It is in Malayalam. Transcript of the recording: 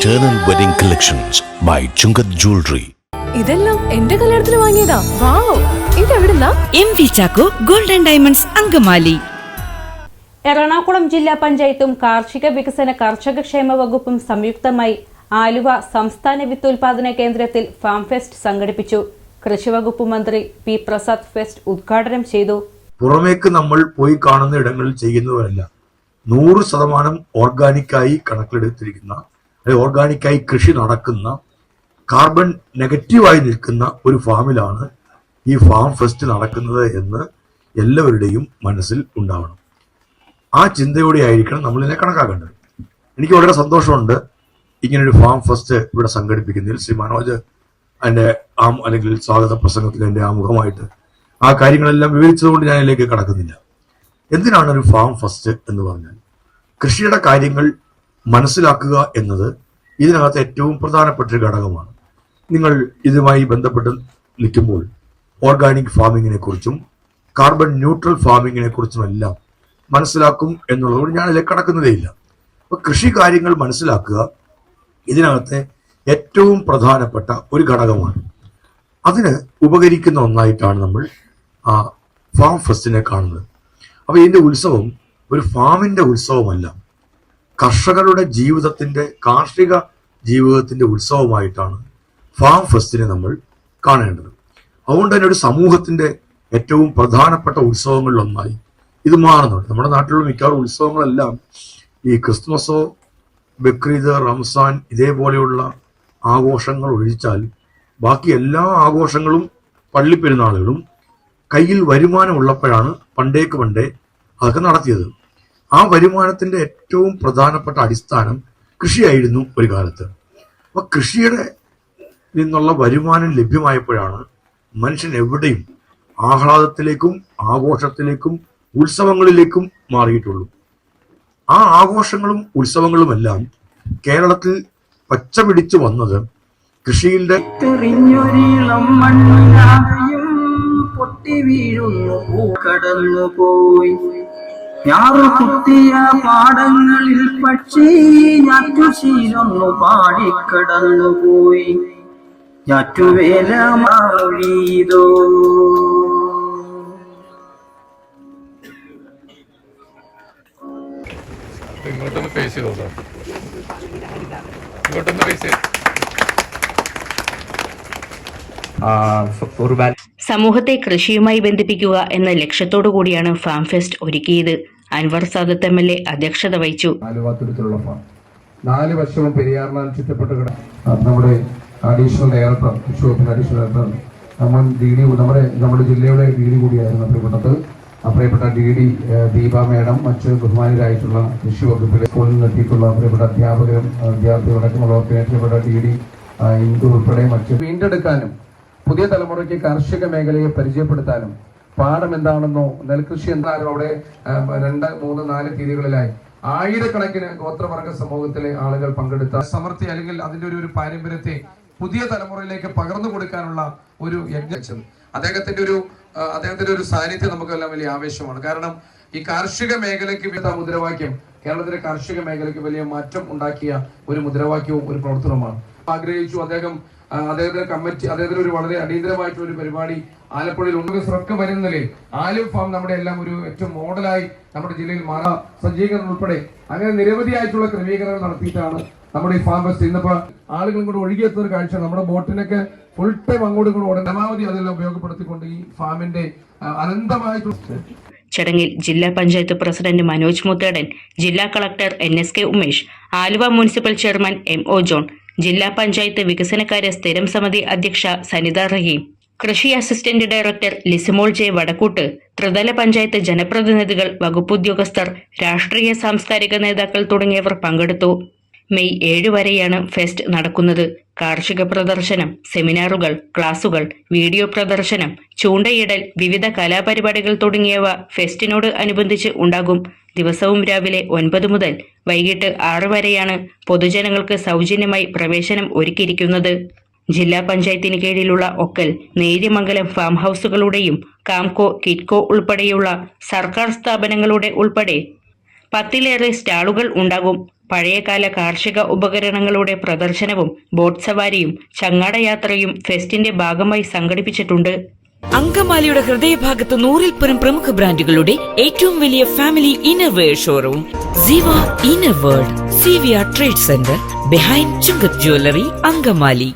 Eternal Wedding Collections by Chungat Jewelry. ഇതെല്ലാം എന്റെ കല്യാണത്തിന് വാങ്ങിയതാ. Wow. ഇതെവിടുന്നാ? M V Chacko golden diamonds Angamaly. Ernakulam ജില്ലാ പഞ്ചായത്തും കാർഷിക വികസന കർഷക ക്ഷേമ വകുപ്പും സംയുക്തമായി ആലുവ സംസ്ഥാന വിത്തുൽപാദന കേന്ദ്രത്തിൽ ഫാം ഫെസ്റ്റ് സംഘടിപ്പിച്ചു. കൃഷിവകുപ്പ് മന്ത്രി പി പ്രസാദ് ഫെസ്റ്റ് ഉദ്ഘാടനം ചെയ്തു. പുറമേക്ക് നമ്മൾ പോയി കാണുന്ന ഇടങ്ങളിൽ ചെയ്യുന്നവരല്ല. നൂറ് ശതമാനം ഓർഗാനിക്കായി കണക്കിലെടുത്തിരിക്കുന്ന അല്ലെങ്കിൽ ഓർഗാനിക്കായി കൃഷി നടക്കുന്ന കാർബൺ നെഗറ്റീവായി നിൽക്കുന്ന ഒരു ഫാമിലാണ് ഈ ഫാം ഫെസ്റ്റ് നടക്കുന്നത് എന്ന് എല്ലാവരുടെയും മനസ്സിൽ ഉണ്ടാവണം. ആ ചിന്തയോടെ ആയിരിക്കണം നമ്മൾ ഇതിനെ കണക്കാക്കേണ്ടത്. എനിക്ക് വളരെ സന്തോഷമുണ്ട് ഇങ്ങനൊരു ഫാം ഫസ്റ്റ് ഇവിടെ സംഘടിപ്പിക്കുന്നതിൽ. ശ്രീ മനോജ് അതിന്റെ ആം അല്ലെങ്കിൽ സ്വാഗത പ്രസംഗത്തിൽ എന്റെ ആമുഖമായിട്ട് ആ കാര്യങ്ങളെല്ലാം വിവരിച്ചതുകൊണ്ട് ഞാൻ അതിലേക്ക് കടക്കുന്നില്ല. എന്തിനാണ് ഒരു ഫാം ഫസ്റ്റ് എന്ന് പറഞ്ഞാൽ? കൃഷിയുടെ കാര്യങ്ങൾ മനസ്സിലാക്കുക എന്നത് ഇതിനകത്ത് ഏറ്റവും പ്രധാനപ്പെട്ട ഒരു ഘടകമാണ്. നിങ്ങൾ ഇതുമായി ബന്ധപ്പെട്ട് നിൽക്കുമ്പോൾ ഓർഗാനിക് ഫാമിങ്ങിനെ കുറിച്ചും കാർബൺ ന്യൂട്രൽ ഫാമിങ്ങിനെ കുറിച്ചും എല്ലാം മനസ്സിലാക്കും എന്നുള്ളതുകൊണ്ട് ഞാൻ അതിലേക്ക് കടക്കുന്നതേയില്ല. അപ്പോൾ കൃഷി കാര്യങ്ങൾ മനസ്സിലാക്കുക ഇതിനകത്തെ ഏറ്റവും പ്രധാനപ്പെട്ട ഒരു ഘടകമാണ്. അതിന് ഉപകരിക്കുന്ന ഒന്നായിട്ടാണ് നമ്മൾ ആ ഫാം ഫെസ്റ്റിനെ കാണുന്നത്. അപ്പോൾ ഇതിന്റെ ഉത്സവം ഒരു ഫാമിന്റെ ഉത്സവമല്ല. കർഷകരുടെ ജീവിതത്തിന്റെ കാർഷിക ജീവിതത്തിന്റെ ഉത്സവമായിട്ടാണ് ഫാം ഫെസ്റ്റിനെ നമ്മൾ കാണേണ്ടത്. അതുകൊണ്ട് തന്നെ ഒരു സമൂഹത്തിന്റെ ഏറ്റവും പ്രധാനപ്പെട്ട ഉത്സവങ്ങളിലൊന്നായി ഇത് മാറുന്നുണ്ട്. നമ്മുടെ നാട്ടിലുള്ള മിക്കവാറും ഉത്സവങ്ങളെല്ലാം ഈ ക്രിസ്മസോ ബക്രീദ് റംസാൻ ഇതേപോലെയുള്ള ആഘോഷങ്ങൾ ഒഴിച്ചാൽ ബാക്കി എല്ലാ ആഘോഷങ്ങളും പള്ളിപ്പെരുന്നാളുകളും കയ്യിൽ വരുമാനമുള്ളപ്പോഴാണ് പണ്ടേക്ക് പണ്ടേ അതൊക്കെ നടത്തിയത്. ആ വരുമാനത്തിന്റെ ഏറ്റവും പ്രധാനപ്പെട്ട അടിസ്ഥാനം കൃഷിയായിരുന്നു ഒരു കാലത്ത്. അപ്പൊ കൃഷിയുടെ നിന്നുള്ള വരുമാനം ലഭ്യമായപ്പോഴാണ് മനുഷ്യൻ എവിടെയും ആഹ്ലാദത്തിലേക്കും ആഘോഷത്തിലേക്കും ഉത്സവങ്ങളിലേക്കും മാറിയിട്ടുള്ളൂ. ആ ആഘോഷങ്ങളും ഉത്സവങ്ങളുമെല്ലാം കേരളത്തിൽ പച്ച പിടിച്ചു വന്നത് കൃഷിയിലെ പൊട്ടി വീഴുന്നു കടന്നു പോയി ഞാറു കുത്തിയ പാടങ്ങളിൽ പക്ഷി ഞാറ്റുശീലൊന്നു പാടിക്കടന്നു പോയി ഞാറ്റുവേല മാറിയതോ? ഇങ്ങോട്ടൊന്ന് ഫേസ് ചെയ്തോ സാർ ഇങ്ങോട്ടൊന്ന് ഫേസ് ഒരു വാൽ സമൂഹത്തെ കൃഷിയുമായി ബന്ധിപ്പിക്കുക എന്ന ലക്ഷ്യത്തോടു കൂടിയാണ് ഫാം ഫെസ്റ്റ് ഒരുക്കിയത്. Anwar Sadath M L A അധ്യക്ഷത വഹിച്ചു. നാല് വർഷവും പെരിയാറിനാൽ ചുറ്റപ്പെട്ട് നമ്മുടെ അഡീഷണൽ ഡയറക്ടർ കൃഷി വകുപ്പിന്റെ അഡീഷണൽ ഡയറക്ടർ നമ്മൾ ഡി ഡി നമ്മുടെ നമ്മുടെ ജില്ലയുടെ ഡി ഡി കൂടിയായിരുന്നു പ്രിയപ്പെട്ടത് പ്രിയപ്പെട്ട ഡി ഡി ദീപ മേഡം മറ്റ് ബഹുമാനരായിട്ടുള്ള കൃഷി വകുപ്പിലെ സ്കൂളിൽ നിന്നെത്തിയിട്ടുള്ള പ്രിയപ്പെട്ട അധ്യാപകരും വിദ്യാർത്ഥികളടക്കമുള്ളവർക്ക് പ്രിയപ്പെട്ട ഡി ഡി ഉൾപ്പെടെ മറ്റ് വീണ്ടെടുക്കാനും പുതിയ തലമുറയ്ക്ക് കാർഷിക മേഖലയെ പരിചയപ്പെടുത്താനും പാടം എന്താണെന്നോ നെൽകൃഷി എന്താണോ അവിടെ രണ്ട് മൂന്ന് നാല് തീയതികളിലായി. ആയിരക്കണക്കിന് ഗോത്രവർഗ സമൂഹത്തിലെ ആളുകൾ പങ്കെടുത്ത സമൃദ്ധി അല്ലെങ്കിൽ അതിന്റെ ഒരു ഒരു പാരമ്പര്യത്തെ പുതിയ തലമുറയിലേക്ക് പകർന്നു കൊടുക്കാനുള്ള ഒരു യജ്ഞം. അദ്ദേഹത്തിന്റെ ഒരു അദ്ദേഹത്തിന്റെ ഒരു സാന്നിധ്യം നമുക്കെല്ലാം വലിയ ആവേശമാണ്. കാരണം ഈ കാർഷിക മേഖലയ്ക്ക് മുദ്രാവാക്യം കേരളത്തിലെ കാർഷിക മേഖലയ്ക്ക് വലിയ മാറ്റം ഉണ്ടാക്കിയ ഒരു മുദ്രാവാക്യവും ഒരു പ്രവർത്തനവുമാണ്. ആഗ്രഹിച്ചു. അദ്ദേഹം അദ്ദേഹത്തിന്റെ കമ്മിറ്റി അദ്ദേഹത്തിന് ഒരു വളരെ അടിയന്തരമായിട്ടുള്ള ഒരു പരിപാടി ആലപ്പുഴയിൽ ഉണ്ട്. വരുന്ന നിലയിൽ ആലു ഫാം നമ്മുടെ എല്ലാം ഒരു ഏറ്റവും മോഡലായി നമ്മുടെ ജില്ലയിൽ മാറാ സജ്ജീകരണം ഉൾപ്പെടെ അങ്ങനെ നിരവധിയായിട്ടുള്ള ക്രമീകരണങ്ങൾ നടത്തിയിട്ടാണ് നമ്മുടെ ഈ ഫാം ഫെസ്റ്റ് ഇന്നിപ്പോ ആളുകളും കൂടെ ഒഴുകിയെത്തുന്ന ഒരു കാഴ്ച നമ്മുടെ ബോട്ടിനൊക്കെ ഫുൾ ടൈം അങ്ങോട്ടും കൂടെ പരമാവധി അതെല്ലാം ഉപയോഗപ്പെടുത്തിക്കൊണ്ട് ഈ ഫാമിന്റെ അനന്തമായിട്ടുള്ള ചടങ്ങിൽ ജില്ലാ പഞ്ചായത്ത് പ്രസിഡന്റ് മനോജ് മുത്തേടൻ ജില്ലാ collector N S K Umesh Aluva municipal chairman M O John ജില്ലാ പഞ്ചായത്ത് വികസനകാര്യ സ്ഥിരം സമിതി അധ്യക്ഷ സനിത റഹീം. കൃഷി assistant director Lisimol J Vadakkoot ത്രിതല പഞ്ചായത്ത് ജനപ്രതിനിധികൾ വകുപ്പുദ്യോഗസ്ഥർ രാഷ്ട്രീയ സാംസ്കാരിക നേതാക്കൾ തുടങ്ങിയവർ പങ്കെടുത്തു. മെയ് ഏഴ് വരെയാണ് ഫെസ്റ്റ് നടക്കുന്നത്. കാർഷിക പ്രദർശനം സെമിനാറുകൾ ക്ലാസുകൾ വീഡിയോ പ്രദർശനം ചൂണ്ടയിടൽ വിവിധ കലാപരിപാടികൾ തുടങ്ങിയവ ഫെസ്റ്റിനോട് അനുബന്ധിച്ച് ഉണ്ടാകും. ദിവസവും രാവിലെ ഒൻപത് മുതൽ വൈകിട്ട് ആറ് വരെയാണ് പൊതുജനങ്ങൾക്ക് സൗജന്യമായി പ്രവേശനം ഒരുക്കിയിരിക്കുന്നത്. ജില്ലാ പഞ്ചായത്തിന് കീഴിലുള്ള ഒക്കൽ നേര്യമംഗലം ഫാം ഹൗസുകളുടെയും കാംകോ കിറ്റ്കോ ഉൾപ്പെടെയുള്ള സർക്കാർ സ്ഥാപനങ്ങളുടെ ഉൾപ്പെടെ പത്തിലേറെ സ്റ്റാളുകൾ ഉണ്ടാകും. പഴയകാല കാർഷിക ഉപകരണങ്ങളുടെ പ്രദർശനവും ബോട്ട് സവാരിയും ചങ്ങാടയാത്രയും ഫെസ്റ്റിന്റെ ഭാഗമായി സംഘടിപ്പിച്ചിട്ടുണ്ട്. അങ്കമാലിയുടെ ഹൃദയഭാഗത്ത് നൂറിൽ പരം പ്രമുഖ ബ്രാൻഡുകളുടെ ഏറ്റവും വലിയ family innerwear showroom. Ziva inner world C V R trade centre behind Chungath jewellery Angamaly.